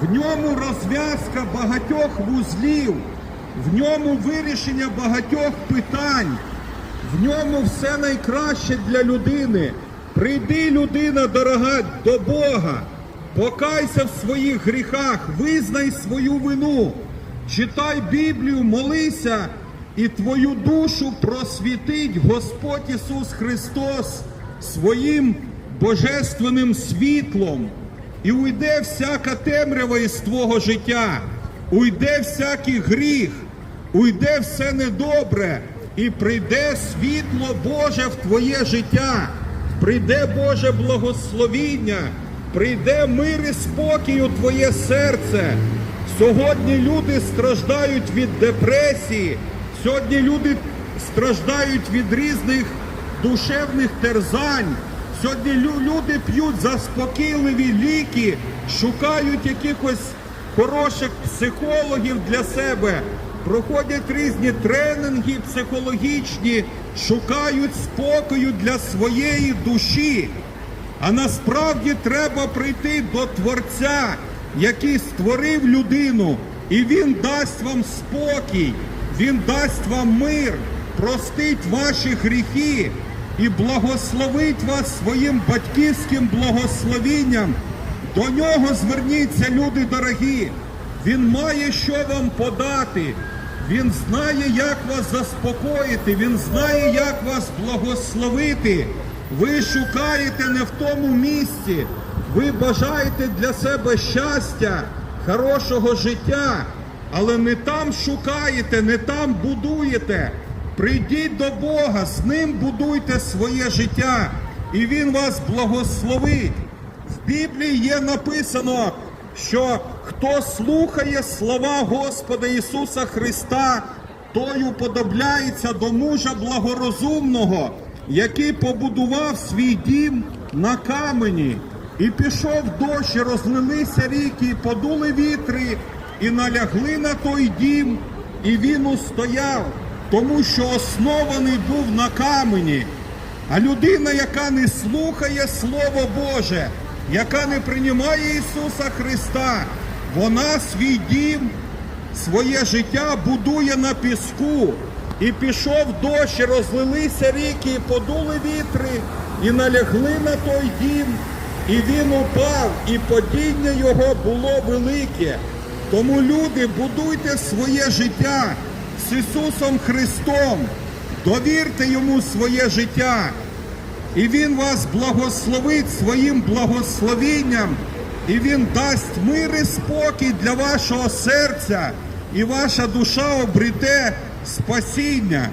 В ньому розв'язка багатьох вузлів, в ньому вирішення багатьох питань, в ньому все найкраще для людини. Прийди, людина дорога, до Бога, покайся в своїх гріхах, визнай свою вину, читай Біблію, молися, і твою душу просвітить Господь Ісус Христос своїм божественним світлом. І уйде всяка темрява із твого життя, уйде всякий гріх, уйде все недобре, і прийде світло Боже в твоє життя, прийде Боже благословіння, прийде мир і спокій у твоє серце. Сьогодні люди страждають від депресії, сьогодні люди страждають від різних душевних терзань. Сьогодні люди п'ють заспокійливі ліки, шукають якихось хороших психологів для себе, проходять різні тренінги психологічні, шукають спокою для своєї душі. А насправді треба прийти до Творця, який створив людину, і Він дасть вам спокій, Він дасть вам мир, простить ваші гріхи і благословить вас своїм батьківським благословінням. До нього зверніться, люди дорогі. Він має що вам подати. Він знає, як вас заспокоїти, він знає, як вас благословити. Ви шукаєте не в тому місці. Ви бажаєте для себе щастя, хорошого життя, але не там шукаєте, не там будуєте. Прийдіть до Бога, з ним будуйте своє життя, і Він вас благословить. В Біблії є написано, що хто слухає слова Господа Ісуса Христа, той уподобляється до мужа благорозумного, який побудував свій дім на камені. І пішов дощ, розлилися ріки, і подули вітри, і налягли на той дім, і він устояв, тому що оснований був на камені. А людина, яка не слухає Слово Боже, яка не приймає Ісуса Христа, вона свій дім, своє життя будує на піску. І пішов дощ, розлилися ріки, і подули вітри, і налягли на той дім, і він упав, і падіння його було велике. Тому люди, будуйте своє життя з Ісусом Христом, довірте йому своє життя. І Він вас благословить своїм благословінням, і Він дасть мир і спокій для вашого серця, і ваша душа обріде спасіння.